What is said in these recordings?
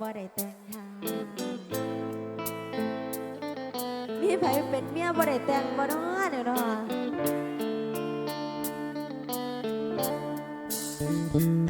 บ่ได้แต่งหามีใครเป็นเมียบ่ได้แต่งบ่เนาะเดี๋ยเนาะ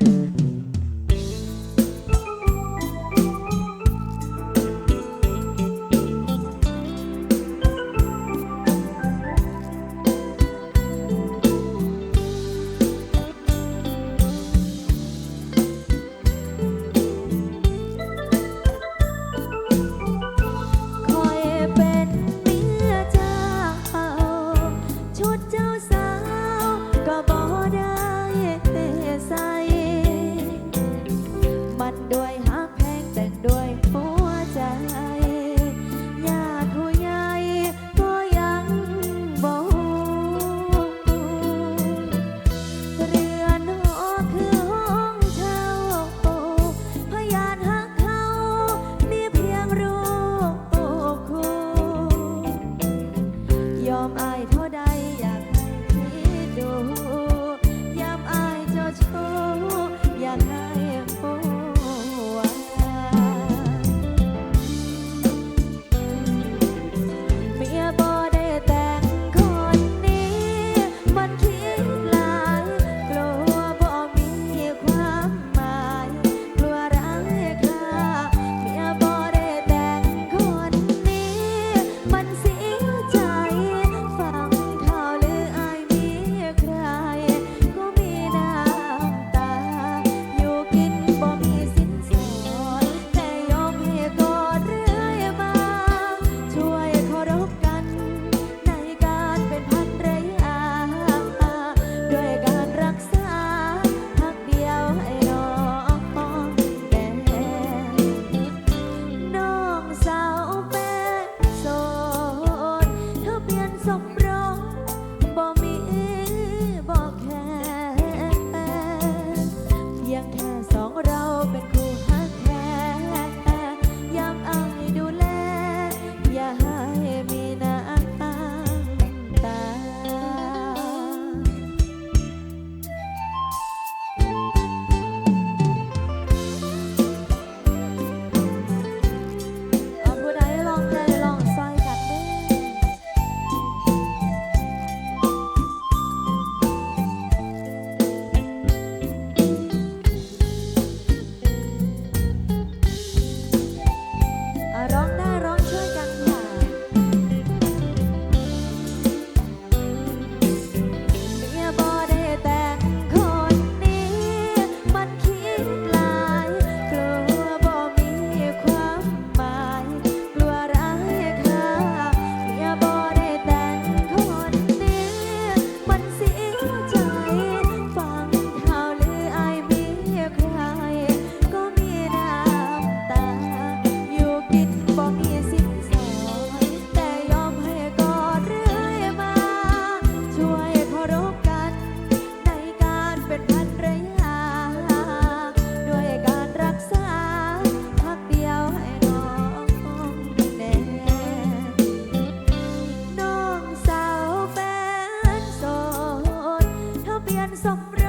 sofrer.